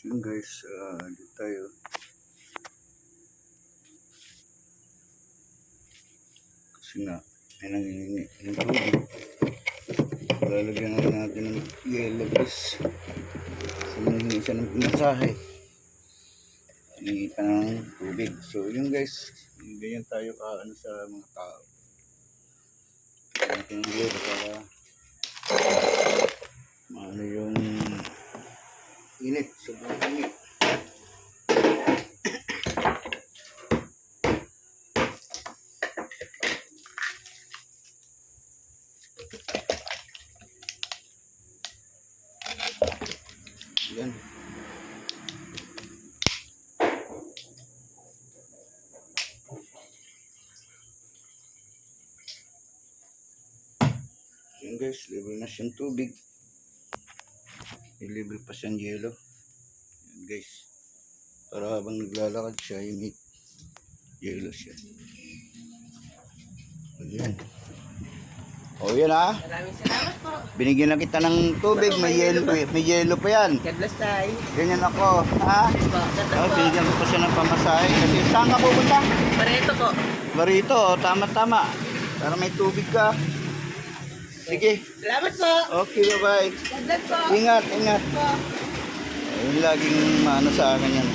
So yun guys, uh, dito tayo. Kasi nga, may nangingi ng tubig. Lalagyan na natin ng yellow guys. Kasi nangingi siya ng pinasahe. Pa ng tubig. So yun guys, ganyan tayo ka ano sa mga tao. Natin ng yellow para maano yung init, sobrang init. Yan. Yan guys, libre na siyang tubig. May libre pa siyang yelo. Yan guys. Para habang naglalakad siya, may yelo siya. Ayan. O yan ah. Maraming salamat po. Binigyan na kita ng tubig, may yelo, may yelo pa yan. God bless tayo. Ganyan ako, ha? Oh, po. binigyan ko pa siya ng pamasahe. Kasi saan ka pupunta? Pareto po. Barito, oh, tama-tama. Para may tubig ka. Sige. Salamat po. Okay, bye-bye. God bless po. Ingat, ingat. Po. Ayun laging maano sa akin yan.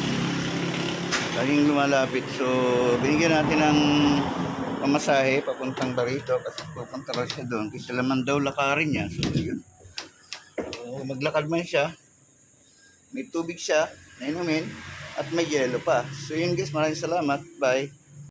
Laging lumalapit. So, binigyan natin ng pamasahe papuntang Barito kasi pupunta raw siya doon. Kasi laman daw lakarin niya. So, yun. So, maglakad man siya. May tubig siya na inumin at may yelo pa. So, yun guys. Maraming salamat. Bye.